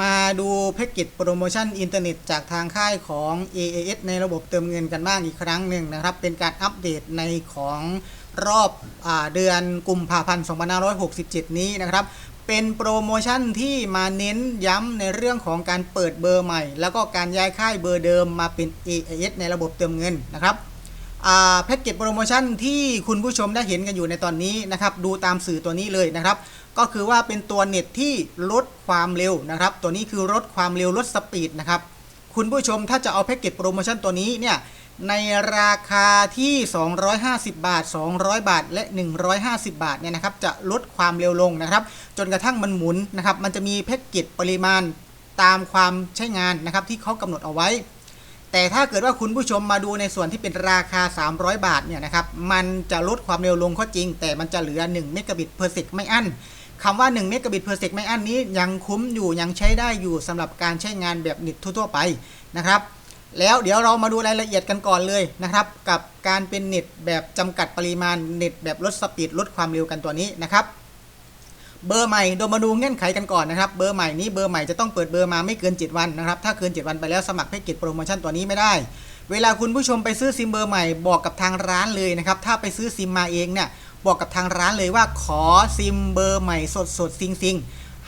มาดูแพ็กเกจโปรโมชั่นอินเทอร์เน็ตจากทางค่ายของ AAS ในระบบเติมเงินกันบ้างอีกครั้งหนึ่งนะครับ เป็นการอัปเดตในของรอบอเดือนกุมภาพันธ์2567 นี้นะครับ เป็นโปรโมชั่นที่มาเน้นย้ำในเรื่องของการเปิดเบอร์ใหม่ แล้วก็การย้ายค่ายเบอร์เดิมมาเป็น AAS ในระบบเติมเงินนะครับแพ็กเกจโปรโมชั่นที่คุณผู้ชมได้เห็นกันอยู่ในตอนนี้นะครับ ดูตามสื่อตัวนี้เลยนะครับ ก็คือว่าเป็นตัวเน็ตที่ลดความเร็วนะครับ ตัวนี้คือลดความเร็วลดสปีดนะครับ คุณผู้ชมถ้าจะเอาแพ็กเกจโปรโมชั่นตัวนี้เนี่ยในราคาที่ 250 บาท 200 บาท และ 150 บาทเนี่ยนะครับจะลดความเร็วลงนะครับ จนกระทั่งมันหมุนนะครับ มันจะมีแพ็กเกจปริมาณตามความใช้งานนะครับที่เขากำหนดเอาไว้ แต่ถ้าเกิดว่าคุณผู้ชมมาดูในส่วนที่เป็นราคา 300 บาทเนี่ยนะครับมันจะลดความเร็วลงก็จริง แต่มันจะเหลือ1เมกะบิตเพอร์เซกไม่อั้น คำว่า1เมกะบิตเพอร์เซกไม่อั้นนี้ยังคุ้มอยู่ยังใช้ได้อยู่สำหรับการใช้งานแบบเน็ตทั่ว ๆ ไปนะครับ แล้วเดี๋ยวเรามาดูรายละเอียดกันก่อนเลยนะครับ กับการเป็นเน็ตแบบจำกัดปริมาณเน็ตแบบลดสปีดลดความเร็วกันตัวนี้นะครับเบอร์ใหม่โดยมาดูเงื่อนไขกันก่อนนะครับ เบอร์ใหม่นี้เบอร์ใหม่จะต้องเปิดเบอร์มาไม่เกิน 7 วันนะครับ ถ้าเกิน 7 วันไปแล้วสมัครแพ็กเกจโปรโมชั่นตัวนี้ไม่ได้ เวลาคุณผู้ชมไปซื้อซิมเบอร์ใหม่บอกกับทางร้านเลยนะครับ ถ้าไปซื้อซิมมาเองเนี่ยบอกกับทางร้านเลยว่าขอซิมเบอร์ใหม่สดสดซิงซิง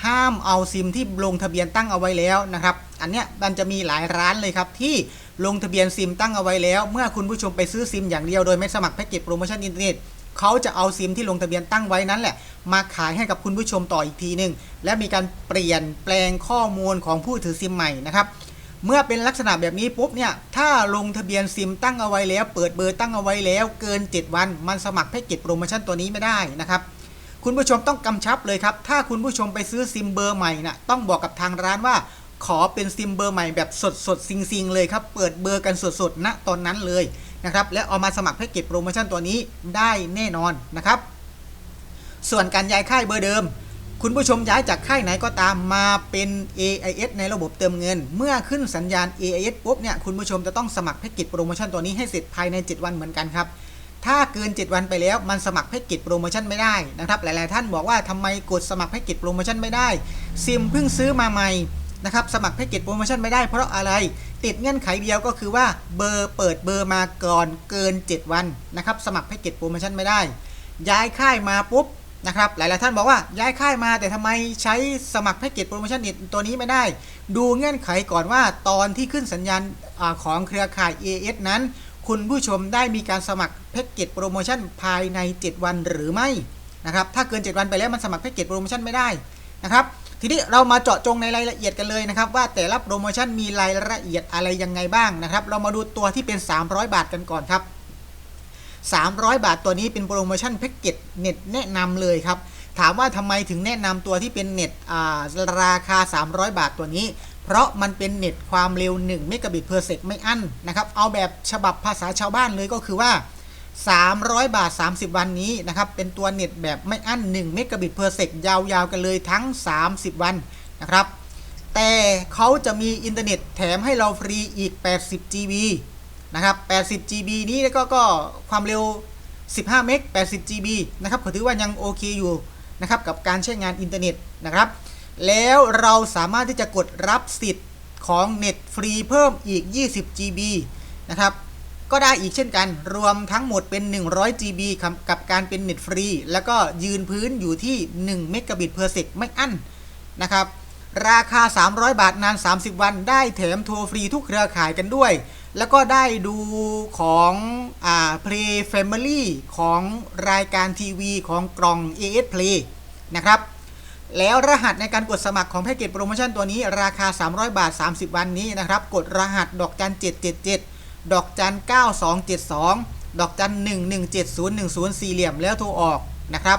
ห้ามเอาซิมที่ลงทะเบียนตั้งเอาไว้แล้วนะครับ อันเนี้ยมันจะมีหลายร้านเลยครับที่ลงทะเบียนซิมตั้งเอาไว้แล้ว เมื่อคุณผู้ชมไปซื้อซิมอย่างเดียวโดยไม่สมัครแพ็กเกจโปรโมชั่นอินเทอร์เน็ตเขาจะเอาซิมที่ลงทะเบียนตั้งไว้นั้นแหละ มาขายให้กับคุณผู้ชมต่ออีกทีหนึ่งและมีการเปลี่ยนแปลงข้อมูลของผู้ถือซิมใหม่นะครับ เมื่อเป็นลักษณะแบบนี้ปุ๊บเนี่ย ถ้าลงทะเบียนซิมตั้งเอาไว้แล้ว เปิดเบอร์ตั้งเอาไว้แล้ว เกิน 7 วัน มันสมัครแพ็กเกจโปรโมชั่นตัวนี้ไม่ได้นะครับ คุณผู้ชมต้องกำชับเลยครับ ถ้าคุณผู้ชมไปซื้อซิมเบอร์ใหม่น่ะต้องบอกกับทางร้านว่า ขอเป็นซิมเบอร์ใหม่แบบสดสดซิงซิงเลยครับ เปิดเบอร์กันสดสดณตอนนั้นเลยนะครับ และเอามาสมัครแพ็กเกจโปรโมชั่นตัวนี้ได้แน่นอนนะครับ ส่วนการย้ายค่ายเบอร์เดิม คุณผู้ชมย้ายจากค่ายไหนก็ตามมาเป็น AIS ในระบบเติมเงิน เมื่อขึ้นสัญญาณ AIS ปุ๊บเนี่ยคุณผู้ชมจะต้องสมัครแพ็กเกจโปรโมชั่นตัวนี้ให้เสร็จภายใน 7 วันเหมือนกันครับ ถ้าเกิน 7 วันไปแล้วมันสมัครแพ็กเกจโปรโมชั่นไม่ได้นะครับ หลายๆ ท่านบอกว่าทำไมกดสมัครแพ็กเกจโปรโมชั่นไม่ได้ซิมเพิ่งซื้อมาใหม่นะครับสมัครแพ็กเกจโปรโมชั่นไม่ได้เพราะอะไร ติดเงื่อนไขเดียวก็คือว่าเบอร์เปิดเบอร์มาก่อนเกิน 7 วันนะครับสมัครแพ็กเกจโปรโมชั่นไม่ได้ย้ายค่ายมาปุ๊บ นะครับหลายๆท่านบอกว่าย้ายค่ายมาแต่ทำไมใช้สมัครแพ็กเกจโปรโมชั่นตัวนี้ไม่ได้ ดูเงื่อนไขก่อนว่าตอนที่ขึ้นสัญญาณอของเครือข่าย AS นั้น คุณผู้ชมได้มีการสมัครแพ็กเกจโปรโมชั่นภายใน 7 วันหรือไม่นะครับถ้าเกิน 7 วันไปแล้วมันสมัครแพ็กเกจโปรโมชั่นไม่ได้นะครับทีนี้เรามาเจาะจงในรายละเอียดกันเลยนะครับ ว่าแต่ละโปรโมชั่นมีรายละเอียดอะไรยังไงบ้างนะครับ เรามาดูตัวที่เป็น 300 บาทกันก่อนครับ 300 บาทตัวนี้เป็นโปรโมชั่นแพ็กเกจเน็ตแนะนำเลยครับ ถามว่าทำไมถึงแนะนำตัวที่เป็นเน็ตราคา 300 บาทตัวนี้ เพราะมันเป็นเน็ตความเร็ว1เมกะบิตเพอร์เซกไม่อั้นนะครับ เอาแบบฉบับภาษาชาวบ้านเลยก็คือว่า 300 บาท 30 วันนี้นะครับ เป็นตัวเน็ตแบบไม่อั้น1เมกะบิตเพอร์เซกยาวๆกันเลยทั้ง 30 วันนะครับ แต่เขาจะมีอินเทอร์เน็ตแถมให้เราฟรีอีก 80 GB นะครับ 80 GB นี้ก็ก็ความเร็ว 15 เมก 80 GB นะครับก็ถือว่ายังโอเคอยู่นะครับกับการใช้งานอินเทอร์เน็ตนะครับ แล้วเราสามารถที่จะกดรับสิทธิ์ของเน็ตฟรีเพิ่มอีก 20 GB นะครับก็ได้อีกเช่นกัน รวมทั้งหมดเป็น 100 GB กับการเป็นเน็ตฟรี แล้วก็ยืนพื้นอยู่ที่ 1 เมกะบิตเพอร์เซกไม่อั้นนะครับ ราคา 300 บาทนาน 30 วัน ได้แถมโทรฟรีทุกเครือข่ายกันด้วย แล้วก็ได้ดูของอ่า Play Family ของรายการทีวีของกล่อง AS Play นะครับ แล้วรหัสในการกดสมัครของแพ็กเกจโปรโมชั่นตัวนี้ราคา 300 บาท 30 วันนี้นะครับ กดรหัสดอกจัน 777 ดอกจัน 9272 ดอกจัน 1170104สี่เหลี่ยมแล้วโทรออกนะครับ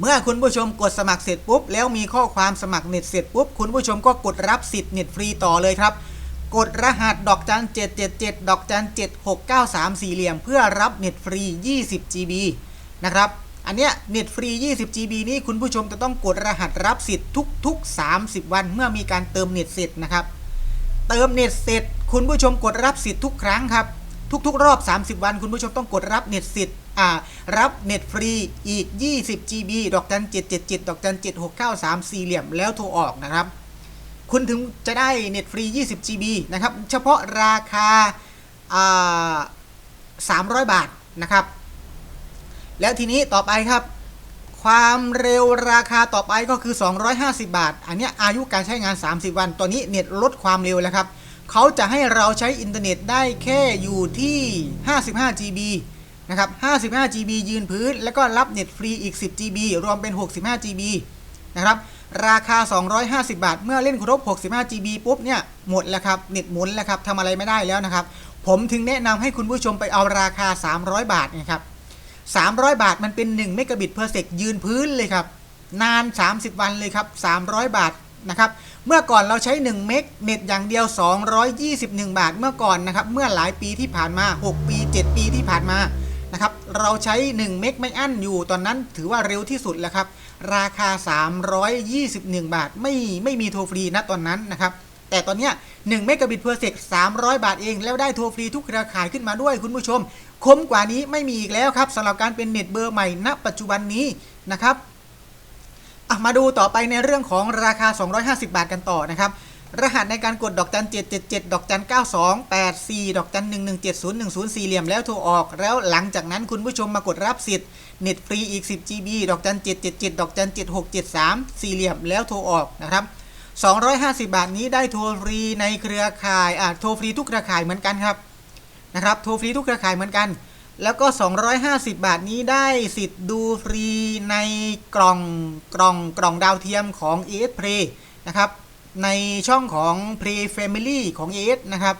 เมื่อคุณผู้ชมกดสมัครเสร็จปุ๊บ แล้วมีข้อความสมัครเน็ตเสร็จปุ๊บ คุณผู้ชมก็กดรับสิทธิ์เน็ตฟรีต่อเลยครับ กดรหัสดอกจัน 777 ดอกจัน 7693 สี่เหลี่ยม เพื่อรับเน็ตฟรี 20 GB นะครับ อันเนี้ยเน็ตฟรี 20 GB นี้คุณผู้ชมจะต้องกดรหัสรับสิทธิ์ทุก ๆ 30 วันเมื่อมีการเติมเน็ตเสร็จนะครับ เติมเน็ตเสร็จ คุณผู้ชมกดรับสิทธิ์ทุกครั้งครับ ทุกๆ รอบ 30 วัน คุณผู้ชมต้องกดรับเน็ตสิทธิ์อ่ารับเน็ตฟรีอีก 20 GB ดอกจัน 777 ดอกจัน 7693 สี่เหลี่ยม แล้วโทรออกนะครับ คุณถึงจะได้เน็ตฟรี 20 GB นะครับ เฉพาะราคาา300 บาทนะครับ แล้วทีนี้ต่อไปครับ ความเร็วราคาต่อไปก็คือ 250 บาท อันนี้อายุการใช้งาน 30 วันตัวนี้เน็ตลดความเร็วแล้วครับเขาจะให้เราใช้อินเทอร์เน็ตได้แค่อยู่ที่ 55 GB นะครับ 55 GB ยืนพื้น แล้วก็รับเน็ตฟรีอีก 10 GB รวมเป็น 65 GB นะครับ ราคา 250 บาท เมื่อเล่นครบ 65 GB ปุ๊บเนี่ยหมดแล้วครับเน็ตหมุนแล้วครับทำอะไรไม่ได้แล้วนะครับ ผมถึงแนะนำให้คุณผู้ชมไปเอาราคา 300 บาทนะครับ 300 บาทมันเป็น 1 เมกะบิตเพอร์เซกยืนพื้นเลยครับ นาน 30 วันเลยครับ 300 บาทนะครับ เมื่อก่อนเราใช้ 1 เมกเน็ตอย่างเดียว 221 บาท เมื่อก่อนนะครับ เมื่อหลายปีที่ผ่านมา 6 ปี 7 ปีที่ผ่านมานะครับ เราใช้ 1 เมกไม่อั้นอยู่ ตอนนั้นถือว่าเร็วที่สุดแล้วครับ ราคา 321 บาท ไม่ไม่มีโทรฟรีนะตอนนั้นนะครับ แต่ตอนเนี้ย1เมกะบิตเพอร์เซก300 บาทเอง แล้วได้โทรฟรีทุกเครือข่ายขึ้นมาด้วยคุณผู้ชม คุ้มกว่านี้ไม่มีอีกแล้วครับสำหรับการเป็นเน็ตเบอร์ใหม่ณปัจจุบันนี้นะครับมาดูต่อไปในเรื่องของราคา 250 บาทกันต่อนะครับรหัสในการกดดอกจัน 777 ดอกจัน 92 84 ดอกจัน 1170104สี่เหลี่ยมแล้วโทรออก แล้วหลังจากนั้นคุณผู้ชมมากดรับสิทธิ์ เน็ตฟรีอีก 10 GB ดอกจัน777 ดอกจัน7673 สี่เหลี่ยมแล้วโทรออกนะครับ 250 บาทนี้ได้โทรฟรีในเครือข่ายอ่าโทรฟรีทุกเครือข่ายเหมือนกันครับนะครับโทรฟรีทุกเครือข่ายเหมือนกัน แล้วก็ 250 บาทนี้ได้สิทธิ์ดูฟรีในกล่องกล่องกล่องดาวเทียมของ AS Play นะครับในช่องของ Play Family ของ AS นะครับ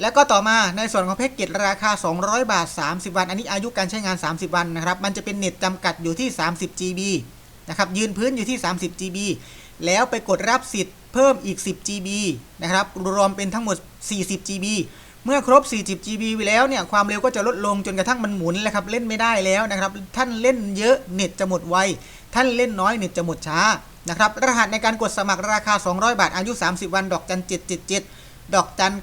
แล้วก็ต่อมาในส่วนของแพ็กเกจราคา 200 บาท 30 วัน อันนี้อายุการใช้งาน 30 วันนะครับ มันจะเป็นเน็ตจำกัดอยู่ที่ 30 GB นะครับ ยืนพื้นอยู่ที่ 30 GB แล้วไปกดรับสิทธิ์เพิ่มอีก 10 GB นะครับ รวมเป็นทั้งหมด 40 GB เมื่อครบ 40 GB ไปแล้วเนี่ย ความเร็วก็จะลดลงจนกระทั่งมันหมุนแล้วครับ เล่นไม่ได้แล้วนะครับ ท่านเล่นเยอะเน็ตจะหมดไว ท่านเล่นน้อยเน็ตจะหมดช้า นะครับ รหัสในการกดสมัครราคา 200 บาท อายุ 30 วัน ดอกจัน777 ดอกจัน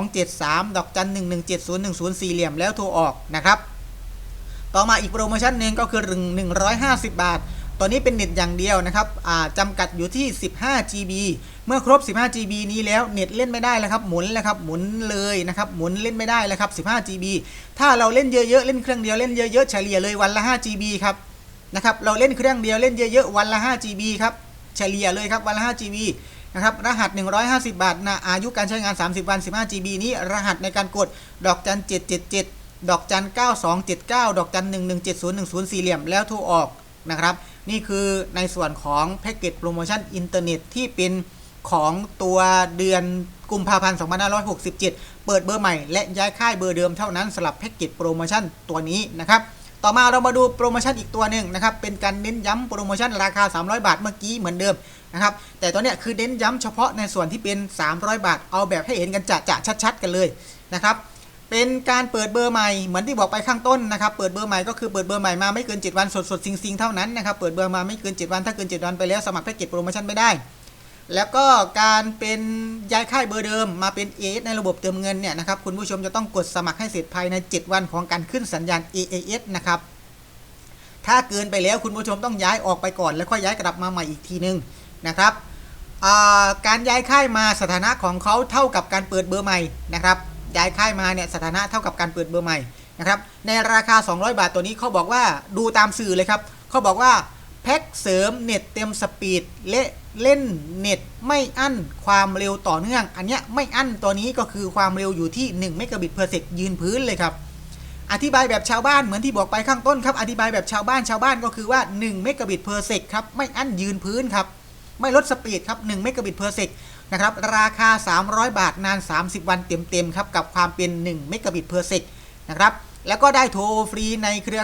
9273 ดอกจัน1170104สี่เหลี่ยมแล้วโทรออกนะครับ ต่อมาอีกโปรโมชั่นหนึ่งก็คือ 150 บาทตัวนี้เป็นเน็ตอย่างเดียวนะครับจำกัดอยู่ที่ 15 GB เมื่อครบ 15 GB นี้แล้วเน็ตเล่นไม่ได้แล้วครับ หมุนแล้วครับ หมุนเลยนะครับ หมุนเล่นไม่ได้แล้วครับ 15 GB ถ้าเราเล่นเยอะๆ เล่นเครื่องเดียว เล่นเยอะๆ เฉลี่ยเลยวันละ 5 GB ครับ นะครับ เราเล่นเครื่องเดียว เล่นเยอะๆ วันละ 5 GB ครับ เฉลี่ยเลยครับ วันละ 5 GB นะครับรหัส 150 บาทนะอายุการใช้งาน 30 วัน 15 GB นี้รหัสในการกดดอกจัน 777 ดอกจัน 9279 ดอกจัน 1170104สี่เหลี่ยมแล้วโทรออกนะครับนี่คือในส่วนของแพ็กเกจโปรโมชั่นอินเทอร์เน็ตที่เป็นของตัวเดือนกุมภาพันธ์ 2567 เปิดเบอร์ใหม่และย้ายค่ายเบอร์เดิมเท่านั้นสำหรับแพ็กเกจโปรโมชั่นตัวนี้นะครับ ต่อมาเรามาดูโปรโมชั่นอีกตัวหนึ่งนะครับ เป็นการเน้นย้ำโปรโมชั่นราคา 300 บาทเมื่อกี้เหมือนเดิม นะครับ แต่ตัวเนี้ยคือเน้นย้ำเฉพาะในส่วนที่เป็น 300 บาท เอาแบบให้เห็นกันจะจะชัด ๆ กันเลยนะครับ เป็นการเปิดเบอร์ใหม่เหมือนที่บอกไปข้างต้นนะครับ เปิดเบอร์ใหม่ก็คือเปิดเบอร์ใหม่มาไม่เกิน 7 วันสดสดซิงซิงเท่านั้นนะครับ เปิดเบอร์มาไม่เกิน 7 วันถ้าเกิน 7 วันไปแล้วสมัครแพ็กเกจโปรโมชั่นไม่ได้ แล้วก็การเป็นย้ายค่ายเบอร์เดิมมาเป็น AS ในระบบเติมเงินเนี่ยนะครับ คุณผู้ชมจะต้องกดสมัครให้เสร็จภายใน 7 วันของการขึ้นสัญญาณ AAS นะครับถ้าเกินไปแล้วคุณผู้ชมต้องย้ายออกไปก่อน แล้วค่อยย้ายกลับมาใหม่อีกทีนึง นะครับการย้ายค่ายมาสถานะของเขาเท่ากับการเปิดเบอร์ใหม่นะครับย้ายค่ายมาเนี่ยสถานะเท่ากับการเปิดเบอร์ใหม่นะครับในราคา 200 บาทตัวนี้เขาบอกว่าดูตามสื่อเลยครับเขาบอกว่าแพ็คเสริมเน็ตเต็มสปีดและเล่นเน็ตไม่อั้นความเร็วต่อเนื่อง อันเนี้ยไม่อั้นตัวนี้ก็คือความเร็วอยู่ที่1เมกะบิตเพอร์เซกยืนพื้นเลยครับอธิบายแบบชาวบ้านเหมือนที่บอกไปข้างต้นครับอธิบายแบบชาวบ้านชาวบ้านก็คือว่า1เมกะบิตเพอร์เซกครับไม่อั้นยืนพื้นครับ ไม่ลดสปีดครับ1เมกะบิตเพอร์เซกนะครับราคา 300 บาทนาน 30 วันเต็มๆครับกับความเป็น1เมกะบิตเพอร์เซกนะครับแล้วก็ได้โทรฟรีในเครือ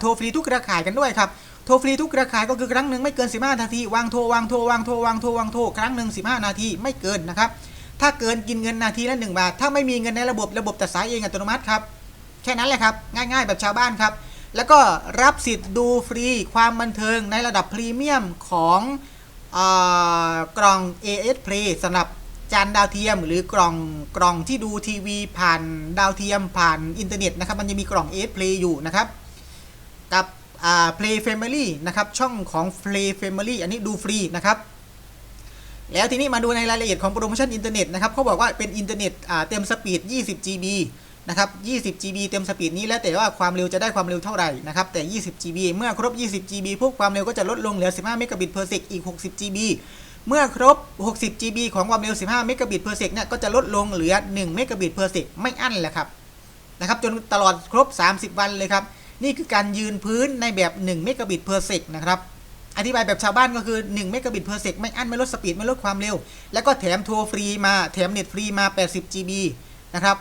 โทรฟรีทุกเครือข่ายกันด้วยครับโทรฟรีทุกเครือข่ายก็คือครั้งหนึ่งไม่เกิน 15 นาที วางโทรวางโทรวางโทรวางโทรวางโทรครั้งหนึ่ง15 นาทีไม่เกินนะครับถ้าเกินกินเงินนาทีละ1บาทถ้าไม่มีเงินในระบบระบบตัดสายเองอัตโนมัติครับแค่นั้นแหละครับง่ายๆ แบบชาวบ้านครับแล้วก็รับสิทธิ์ดูฟรีความบันเทิงในระดับพรีเมียมของ กล่อง AS Play สำหรับจานดาวเทียมหรือกล่องกล่องที่ดูทีวีผ่านดาวเทียมผ่านอินเทอร์เน็ตนะครับมันจะมีกล่อง AS Play อยู่นะครับ กับ Play Family นะครับช่องของ Play Family อันนี้ดูฟรีนะครับแล้วทีนี้มาดูในรายละเอียดของโปรโมชั่นอินเทอร์เน็ตนะครับเขาบอกว่าเป็นอินเทอร์เน็ตเต็มสปีด 20 GB นะครับ 20 GB เต็มสปีดนี้แล้วแต่ว่าความเร็วจะได้ความเร็วเท่าไหร่นะครับ แต่ 20 GB เมื่อครบ 20 GB พวกความเร็วก็จะลดลงเหลือ 15 เมกะบิต per sec อีก 60 GB เมื่อครบ 60 GB ของความเร็ว 15 เมกะบิต per sec เนี่ยก็จะลดลงเหลือ 1 เมกะบิต per sec ไม่อั้นแหละครับนะครับจนตลอดครบ 30 วันเลยครับ นี่คือการยืนพื้นในแบบ 1 เมกะบิต per sec นะครับอธิบายแบบชาวบ้านก็คือ 1 เมกะบิต per sec ไม่อั้นไม่ลดสปีดไม่ลดความเร็ว แล้วก็แถมโทรฟรีมาแถมเน็ตฟรีมา 80 GB นะครับ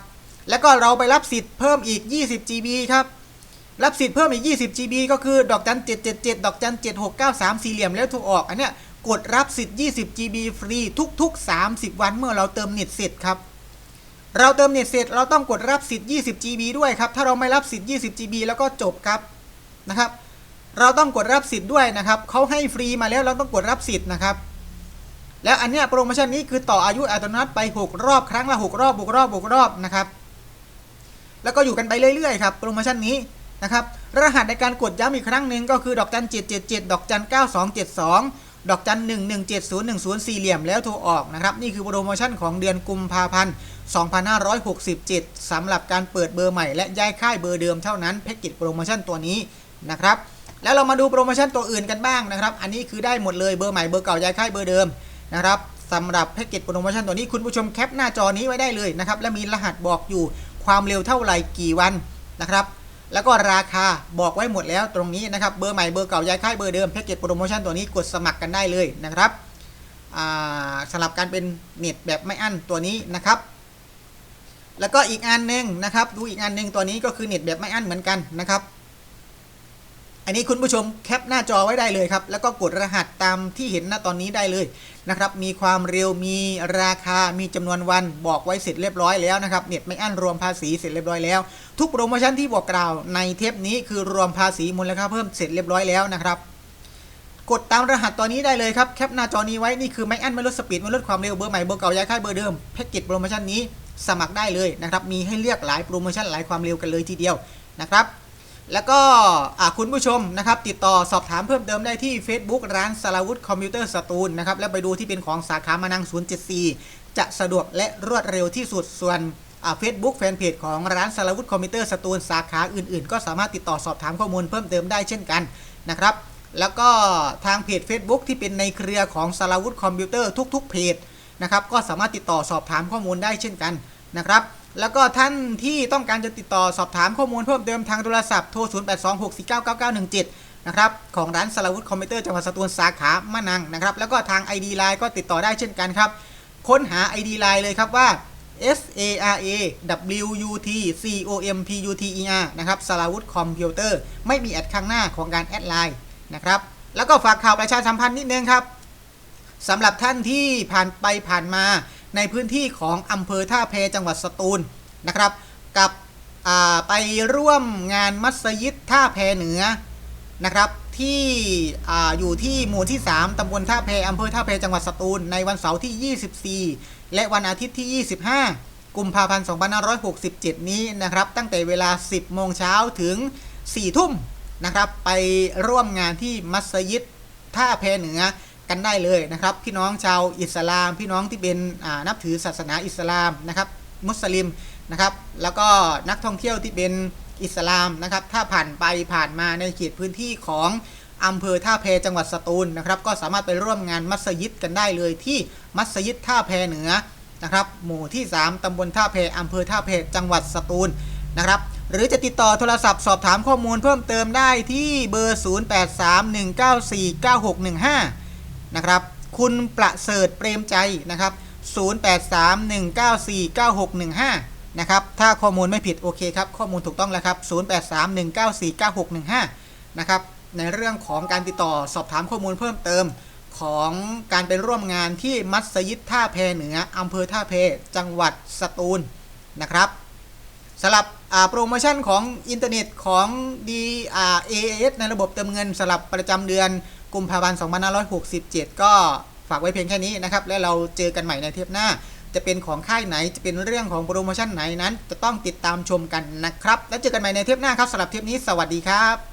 แล้วก็เราไปรับสิทธิ์เพิ่มอีก 20 GB ครับ รับสิทธิ์เพิ่มอีก 20 GB ก็คือดอกจัน777 ดอกจัน7693 สี่เหลี่ยมแล้วโทรออก อันเนี้ยกดรับสิทธิ์ 20 GB ฟรีทุก ๆ 30 วันเมื่อเราเติมเน็ตเสร็จครับ เราเติมเน็ตเสร็จเราต้องกดรับสิทธิ์ 20 GB ด้วยครับ ถ้าเราไม่รับสิทธิ์ 20 GB แล้วก็จบครับนะครับ เราต้องกดรับสิทธิ์ด้วยนะครับเขาให้ฟรีมาแล้วเราต้องกดรับสิทธิ์นะครับแล้วอันเนี้ยโปรโมชั่นนี้คือต่ออายุอัตโนมัติไป 6 รอบครั้งละ 6 รอบ6รอบ6รอบนะครับ แล้วก็อยู่กันไปเรื่อยๆครับโปรโมชั่นนี้นะครับรหัสในการกดย้ำอีกครั้งหนึ่งก็คือดอกจัน777ดเจ็ดเจ็ดดอกจัน9272ดสองดอกจัน1171010สี่เหลี่ยมแล้วโทรออกนะครับนี่คือโปรโมชั่นของเดือนกุมภาพันธ์2567สำหรับการเปิดเบอร์ใหม่และย้ายค่ายเบอร์เดิมเท่านั้นแพ็กเกจโปรโมชั่นตัวนี้นะครับแล้วเรามาดูโปรโมชั่นตัวอื่นกันบ้างนะครับ อันนี้คือได้หมดเลยเบอร์ใหม่เบอร์เก่าย้ายค่ายเบอร์เดิมนะครับสำหรับแพ็กเกจโปรโมชั่นตัวนี้คุณผู้ชมแคปหน้าจอนี้ไว้ได้เลยนะครับและมีรหัสบอกอยู่ ความเร็วเท่าไหร่กี่วันนะครับ แล้วก็ราคาบอกไว้หมดแล้วตรงนี้นะครับ เบอร์ใหม่เบอร์เก่าย้ายค่ายเบอร์เดิมแพ็กเกจโปรโมชั่นตัวนี้กดสมัครกันได้เลยนะครับอ่าสำหรับการเป็นเน็ตแบบไม่อั้นตัวนี้นะครับ แล้วก็อีกอันหนึ่งนะครับ ดูอีกอันหนึ่งตัวนี้ก็คือเน็ตแบบไม่อั้นเหมือนกันนะครับ อันนี้คุณผู้ชมแคปหน้าจอไว้ได้เลยครับ แล้วก็กดรหัสตามที่เห็นหน้าตอนนี้ได้เลยนะครับ มีความเร็ว มีราคา มีจำนวนวันบอกไว้เสร็จเรียบร้อยแล้วนะครับ เน็ตไม่อั้นรวมภาษีเสร็จเรียบร้อยแล้ว ทุกโปรโมชั่นที่บอกกล่าวในเทปนี้คือรวมภาษีมูลค่าเพิ่มเสร็จเรียบร้อยแล้วนะครับ กดตามรหัสตัวนี้ได้เลยครับ แคปหน้าจอนี้ไว้ นี่คือไม่อั้นไม่ลดสปีดไม่ลดความเร็ว เบอร์ใหม่เบอร์เก่าย้ายค่ายเบอร์เดิม แพ็กเกจโปรโมชั่นนี้สมัครได้เลยนะครับ มีให้เลือกหลายโปรโมชั่นหลายความเร็วกันเลยทีเดียวนะครับ แล้วก็คุณผู้ชมนะครับ ติดต่อสอบถามเพิ่มเติมได้ที่ Facebook ร้านสาวุฒิคอมพิวเตอร์สตูลนะครับ แล้วไปดูที่เป็นของสาขามานัง 074 จะสะดวกและรวดเร็วที่สุดส่วนเฟซบุ๊กแฟนเพจของร้านสาวุฒิคอมพิวเตอร์สตูลสาขาอื่นๆ ก็สามารถติดต่อสอบถามข้อมูลเพิ่มเติมได้เช่นกันนะครับ แล้วก็ทางเพจ Facebook ที่เป็นในเครือของสาวุฒิคอมพิวเตอร์ทุกๆเพจนะครับก็สามารถติดต่อสอบถามข้อมูลได้เช่นกันนะครับ แล้วก็ท่านที่ต้องการจะติดต่อสอบถามข้อมูลเพิ่มเติมทางโทรศัพท์โทร 0826499917 นะครับของร้านสาวุฒิคอมพิวเตอร์จังหวัดสตูลสาขามะนังนะครับแล้วก็ทาง ID Line ก็ติดต่อได้เช่นกันครับ ค้นหา ID Line เลยครับว่า S A R A W U T C O M P U T E R นะครับสาวุฒิคอมพิวเตอร์ไม่มีแอดข้างหน้าของการแอดไลน์นะครับแล้วก็ฝากข่าวประชาสัมพันธ์นิดนึงครับสำหรับท่านที่ผ่านไปผ่านมา ในพื้นที่ของอำเภอท่าแพจังหวัดสตูลนะครับ กับไปร่วมงานมัสยิดท่าแพเหนือนะครับที่ออยู่ที่หมู่ที่ 3ตำบลท่าแพอำเภอท่าแพจังหวัดสตูลในวันเสาร์ที่ 24 และวันอาทิตย์ที่ 25 กุมภาพันธ์ 2567 นี้นะครับ ตั้งแต่เวลา 10 โมงเช้าถึง 4 ทุ่มนะครับ ไปร่วมงานที่มัสยิดท่าแพเหนือ กันได้เลยนะครับ พี่น้องชาวอิสลาม พี่น้องที่เป็นนับถือศาสนาอิสลามนะครับ มุสลิมนะครับ แล้วก็นักท่องเที่ยวที่เป็นอิสลามนะครับ ถ้าผ่านไปผ่านมาในเขตพื้นที่ของอำเภอท่าแพจังหวัดสตูลนะครับ ก็สามารถไปร่วมงานมัสยิดกันได้เลยที่มัสยิดท่าแพเหนือนะครับ หมู่ที่ 3ตำบลท่าแพอำเภอท่าแพจังหวัดสตูลนะครับหรือจะติดต่อโทรศัพท์สอบถามข้อมูลเพิ่มเติมได้ที่เบอร์ 0831949615 นะครับ คุณประเสริฐเปรมใจนะครับ 0831949615 นะครับ ถ้าข้อมูลไม่ผิดโอเคครับ ข้อมูลถูกต้องแล้วครับ 0831949615 นะครับ ในเรื่องของการติดต่อสอบถามข้อมูลเพิ่มเติมของการไปร่วมงานที่มัสยิดท่าแพเหนืออำเภอท่าแพจังหวัดสตูลนะครับสำหรับโปรโมชั่นของอินเทอร์เน็ตของ DAS ในระบบเติมเงินสำหรับประจำเดือน กุมภาพันธ์2567 ก็ฝากไว้เพียงแค่นี้นะครับ และเราเจอกันใหม่ในเทปหน้า จะเป็นของค่ายไหน จะเป็นเรื่องของโปรโมชั่นไหนนั้น จะต้องติดตามชมกันนะครับ แล้วเจอกันใหม่ในเทปหน้าครับสำหรับเทปนี้ สวัสดีครับ